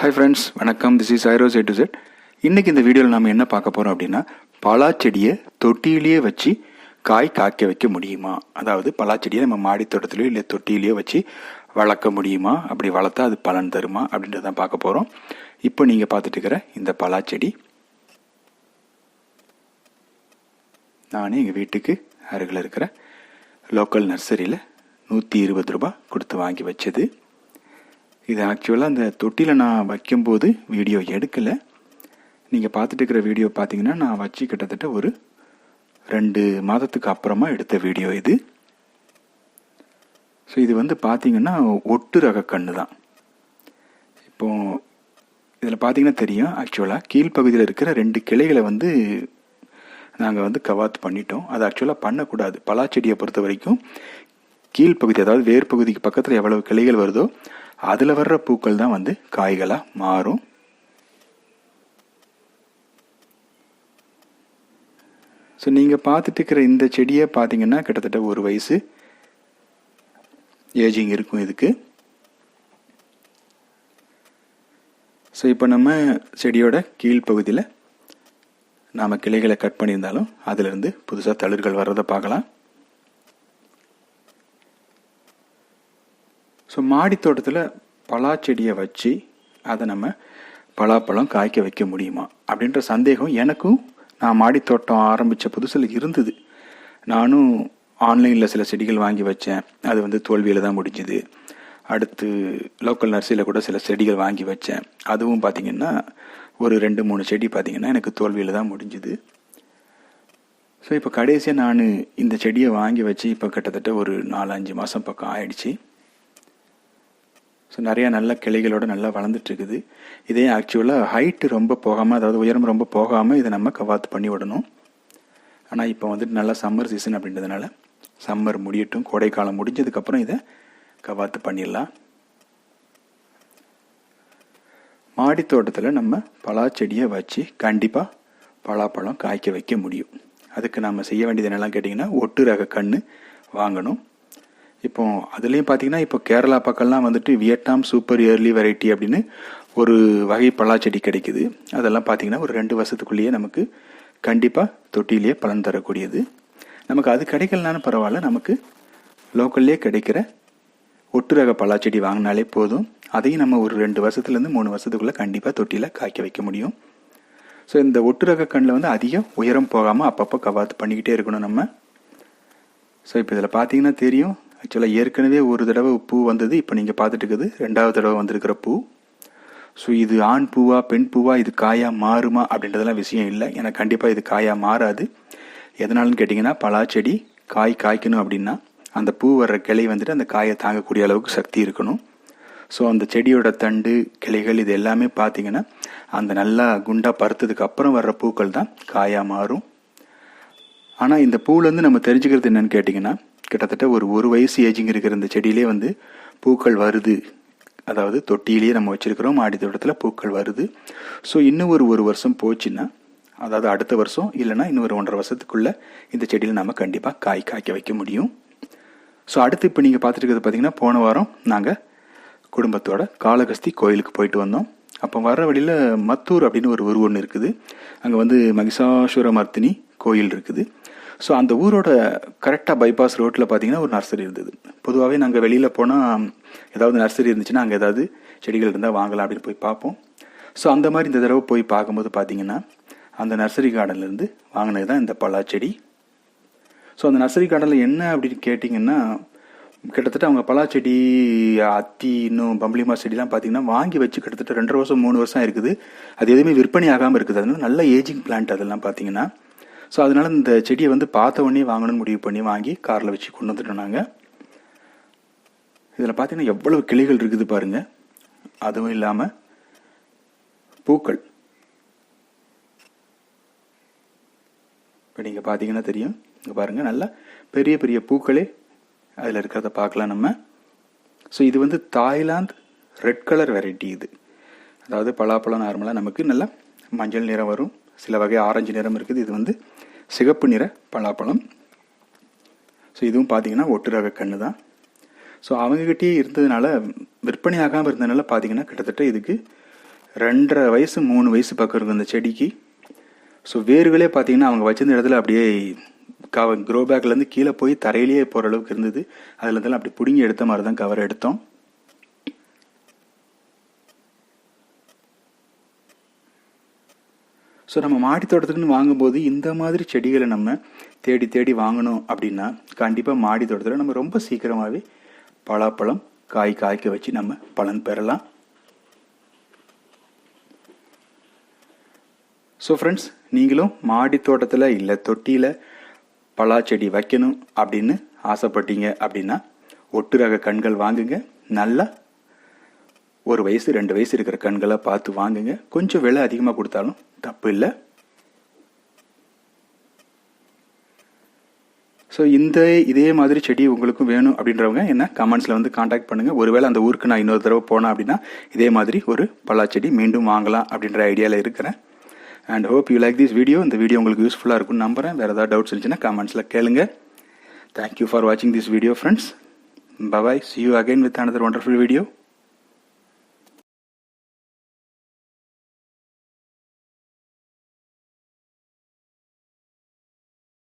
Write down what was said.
Hi friends வணக்கம். This is Iros A to Z இன்றைக்கி இந்த வீடியோவில் நம்ம என்ன பார்க்க போகிறோம் அப்படின்னா பலாச்செடியை தொட்டியிலேயே வச்சு காய் காய்க்க வைக்க முடியுமா? அதாவது பலாச்செடியை நம்ம மாடி தோட்டத்திலையோ இல்லை தொட்டியிலையோ வச்சு வளர்க்க முடியுமா? அப்படி வளர்த்தா அது பலன் தருமா? அப்படின்றத தான் பார்க்க போகிறோம் இப்போ நீங்கள் பார்த்துட்டு இருக்கிற இந்த பலாச்செடி. நானே எங்கள் வீட்டுக்கு அருகில் இருக்கிற லோக்கல் நர்சரியில் நூற்றி இருபது ரூபா கொடுத்து வாங்கி வச்சது. இது ஆக்சுவலாக அந்த தொட்டியில் நான் வைக்கும்போது வீடியோ எடுக்கலை. நீங்கள் பார்த்துட்டு இருக்கிற வீடியோ பார்த்தீங்கன்னா நான் வச்சு கிட்டத்தட்ட ஒரு ரெண்டு மாதத்துக்கு அப்புறமா எடுத்த வீடியோ இது. ஸோ இது வந்து பார்த்தீங்கன்னா ஒட்டு ரக கன்று தான். இப்போ இதில் பார்த்தீங்கன்னா தெரியும் ஆக்சுவலாக கீழ்ப்பகுதியில் இருக்கிற ரெண்டு கிளைகளை வந்து நாங்கள் வந்து கவாத்து பண்ணிட்டோம். அது ஆக்சுவலாக பண்ணக்கூடாது. பலாச்செடியை பொறுத்த வரைக்கும் கீழ்ப்பகுதி அதாவது வேர் பகுதிக்கு பக்கத்தில் எவ்வளவு கிளைகள் வருதோ அதில் வர்ற பூக்கள் தான் வந்து காய்களாக மாறும். ஸோ நீங்கள் பார்த்துட்டு இருக்கிற இந்த செடியை பார்த்தீங்கன்னா கிட்டத்தட்ட ஒரு வயசு ஏஜிங் இருக்கும் இதுக்கு. ஸோ இப்போ நம்ம செடியோட கீழ்ப்பகுதியில் நாம் கிளைகளை கட் பண்ணியிருந்தாலும் அதிலிருந்து புதுசாக தளிர்கள் வர்றதை பார்க்கலாம். ஸோ மாடி தோட்டத்தில் பலா செடியை வச்சு அதை நம்ம பலாப்பழம் காய்க்க வைக்க முடியுமா? அப்படின்ற சந்தேகம் எனக்கும் நான் மாடி தோட்டம் ஆரம்பித்த புதுசில் இருந்தது. நானும் ஆன்லைனில் சில செடிகள் வாங்கி வச்சேன். அது வந்து தோல்வியில் தான் முடிஞ்சுது. அடுத்து லோக்கல் நர்சரியில் கூட சில செடிகள் வாங்கி வச்சேன். அதுவும் பார்த்திங்கன்னா ஒரு ரெண்டு மூணு செடி பார்த்திங்கன்னா எனக்கு தோல்வியில் தான் முடிஞ்சுது. ஸோ இப்போ கடைசியாக நான் இந்த செடியை வாங்கி வச்சு இப்போ கிட்டத்தட்ட ஒரு நாலு அஞ்சு மாதம் பக்கம் ஆயிடுச்சு. ஸோ நிறையா நல்ல கிளைகளோடு நல்லா வளர்ந்துட்டு இருக்குது இதே ஆக்சுவலாக ஹைட்டு ரொம்ப போகாமல் அதாவது உயரம் ரொம்ப போகாமல் இதை நம்ம கவாத்து பண்ணி விடணும். ஆனால் இப்போ வந்துட்டு நல்லா சம்மர் சீசன் அப்படின்றதுனால சம்மர் முடியட்டும் கோடைக்காலம் முடிஞ்சதுக்கப்புறம் இதை கவாத்து பண்ணிடலாம். மாடி தோட்டத்தில் நம்ம பலா செடியை வச்சு கண்டிப்பாக பலாப்பழம் காய்க்க வைக்க முடியும். அதுக்கு நம்ம செய்ய வேண்டியது என்னெல்லாம் கேட்டிங்கன்னா ஒட்டு ரக கன்று வாங்கணும். இப்போ அதுலேயும் பார்த்தீங்கன்னா இப்போ கேரளா பக்கம்லாம் வந்துட்டு வியட்நாம் சூப்பர் இயர்லி வெரைட்டி அப்படின்னு ஒரு வகை பலாச்செடி கிடைக்குது. அதெல்லாம் பார்த்தீங்கன்னா ஒரு ரெண்டு வருஷத்துக்குள்ளேயே நமக்கு கண்டிப்பாக தொட்டிலேயே பலன் தரக்கூடியது. நமக்கு அது கிடைக்கலனாலும் பரவாயில்ல நமக்கு லோக்கல்லே கிடைக்கிற ஒட்டு ரக பலாச்செடி வாங்கினாலே போதும். அதையும் நம்ம ஒரு ரெண்டு வருஷத்துலேருந்து மூணு வருஷத்துக்குள்ளே கண்டிப்பாக தொட்டியில் காய்க்க வைக்க முடியும். ஸோ இந்த ஒட்டு ரக கண்ணில் வந்து அதிகம் உயரம் போகாமல் அப்பப்போ கவாத்து பண்ணிக்கிட்டே இருக்கணும் நம்ம. ஸோ இப்போ இதில் பார்த்தீங்கன்னா தெரியும் ஆக்சுவலாக ஏற்கனவே ஒரு தடவை பூ வந்தது இப்போ நீங்கள் பார்த்துட்டு இருக்குது ரெண்டாவது தடவை வந்திருக்கிற பூ. ஸோ இது ஆண் பூவா பெண் பூவா இது காயாக மாறுமா அப்படின்றதெல்லாம் விஷயம் இல்லை. ஏன்னா கண்டிப்பாக இது காயாக மாறாது. எதனாலன்னு கேட்டிங்கன்னா பலாச்செடி காய் காய்க்கணும் அப்படின்னா அந்த பூ வர்ற கிளை வந்துட்டு அந்த காயை தாங்கக்கூடிய அளவுக்கு சக்தி இருக்கணும். ஸோ அந்த செடியோட தண்டு கிளைகள் இது எல்லாமே பார்த்திங்கன்னா அந்த நல்லா குண்டாக பருத்ததுக்கு அப்புறம் வர்ற பூக்கள் தான் காயாக மாறும். ஆனால் இந்த பூவிலேருந்து நம்ம தெரிஞ்சுக்கிறது என்னென்னு கேட்டிங்கன்னா கிட்டத்தட்ட ஒரு ஒரு வயசு ஏஜிங் இருக்கிற இந்த செடியிலே வந்து பூக்கள் வருது. அதாவது தொட்டியிலேயே நம்ம வச்சுருக்கிறோம் மாடி தோட்டத்தில் பூக்கள் வருது. ஸோ இன்னும் ஒரு ஒரு வருஷம் போச்சுன்னா அதாவது அடுத்த வருஷம் இல்லைன்னா இன்னும் ஒரு ஒன்றரை வருஷத்துக்குள்ளே இந்த செடியில் நம்ம கண்டிப்பாக காய் காய்க்க வைக்க முடியும். ஸோ அடுத்து இப்போ நீங்கள் பார்த்துட்டு இருக்கிறது பார்த்தீங்கன்னா போன வாரம் நாங்கள் குடும்பத்தோட காளகஸ்தி கோயிலுக்கு போயிட்டு வந்தோம். அப்போ வர வழியில் மத்தூர் அப்படின்னு ஒரு ஊர் ஒன்று இருக்குது. அங்கே வந்து மகிஷாசுர மர்த்தினி கோயில் இருக்குது. ஸோ அந்த ஊரோட கரெக்டாக பைபாஸ் ரோட்டில் பார்த்தீங்கன்னா ஒரு நர்சரி இருந்தது. பொதுவாகவே நாங்கள் வெளியில் போனால் ஏதாவது நர்சரி இருந்துச்சுன்னா அங்கே ஏதாவது செடிகள் இருந்தால் வாங்கலாம் அப்படின்னு போய் பார்ப்போம். ஸோ அந்த மாதிரி இந்த தடவை போய் பார்க்கும்போது பார்த்தீங்கன்னா அந்த நர்சரி கார்டன்லேருந்து வாங்கினது தான் இந்த பலாச்செடி ஸோ அந்த நர்சரி கார்டனில் என்ன அப்படின்னு கேட்டிங்கன்னா கிட்டத்தட்ட அவங்க பலாச்செடி அத்தி இன்னும் பம்பளிமா செடிலாம் பார்த்தீங்கன்னா வாங்கி வச்சு கிட்டத்தட்ட ரெண்டரை வருஷம் மூணு வருஷம் இருக்குது அது எதுவுமே விற்பனை ஆகாமல் இருக்குது. அதனால நல்ல ஏஜிங் பிளான்ட் அதெல்லாம் பார்த்தீங்கன்னா ஸோ அதனால் இந்த செடியை வந்து பார்த்த உடனே வாங்கணும்னு முடிவு பண்ணி வாங்கி காரில் வச்சு கொண்டு வந்துட்டோம் நாங்கள் இதில் பார்த்தீங்கன்னா எவ்வளவு கிளைகள் இருக்குது பாருங்கள் அதுவும் இல்லாமல் பூக்கள். இப்போ நீங்கள் பார்த்தீங்கன்னா தெரியும். இங்கே பாருங்கள் நல்லா பெரிய பெரிய பூக்களே அதில் இருக்கிறத பார்க்கலாம் நம்ம. ஸோ இது வந்து தாய்லாந்து ரெட் கலர் வெரைட்டி இது. அதாவது பலாப்பழம் நார்மலாக நமக்கு நல்லா மஞ்சள் நிறம் வரும். சில வகை ஆரஞ்சு நிறம் இருக்குது. இது வந்து சிகப்பு நிற பலாப்பழம். ஸோ இதுவும் பார்த்தீங்கன்னா ஒட்டு ரக கன்று தான். ஸோ அவங்ககிட்டயே இருந்ததுனால விற்பனை ஆகாமல் இருந்ததுனால பார்த்தீங்கன்னா கிட்டத்தட்ட இதுக்கு ரெண்டரை வயசு மூணு வயசு பக்கம் இருக்கும் அந்த செடிக்கு. ஸோ வேர்களே பார்த்தீங்கன்னா அவங்க வச்சிருந்த இடத்துல அப்படியே கவ க்ரோ பேக்லேருந்து கீழே போய் தரையிலேயே போகிற அளவுக்கு இருந்தது. அதில் இருந்தாலும் அப்படி பிடுங்கி எடுத்த மாதிரி தான் கவர் எடுத்தோம். ஸோ நம்ம மாடி தோட்டத்துக்குன்னு வாங்கும்போது இந்த மாதிரி செடிகளை நம்ம தேடி தேடி வாங்கணும் அப்படின்னா கண்டிப்பாக மாடி தோட்டத்தில் நம்ம ரொம்ப சீக்கிரமாகவே பலாப்பழம் காய் காய்க்க வச்சு நம்ம பலன் பெறலாம். ஸோ ஃப்ரெண்ட்ஸ் நீங்களும் மாடி தோட்டத்தில் இல்லை தொட்டியில் பலா செடி வைக்கணும் அப்படின்னு ஆசைப்பட்டீங்க அப்படின்னா ஒட்டு ரக கண்கள் வாங்குங்க. நல்லா ஒரு வயசு ரெண்டு வயசு இருக்கிற கண்களை பார்த்து வாங்குங்க. கொஞ்சம் விலை அதிகமாக கொடுத்தாலும் தப்பு இல்லை. ஸோ இந்த இதே மாதிரி செடி உங்களுக்கும் வேணும் அப்படின்றவங்க என்ன கமெண்ட்ஸில் வந்து காண்டாக்ட் பண்ணுங்கள் ஒருவேளை அந்த ஊருக்கு நான் இன்னொரு தடவை போனேன் அப்படின்னா இதே மாதிரி ஒரு பலாச்செடி செடி மீண்டும் வாங்கலாம் அப்படின்ற ஐடியாவில் இருக்கிறேன். And hope you like this video இந்த வீடியோ உங்களுக்கு யூஸ்ஃபுல்லாக இருக்கும்னு நம்புறேன். வேறு ஏதாவது டவுட்ஸ் இருந்துச்சுன்னா கமெண்ட்ஸில் கேளுங்க. தேங்க்யூ ஃபார் வாட்சிங் this video friends bye bye see you again with another wonderful video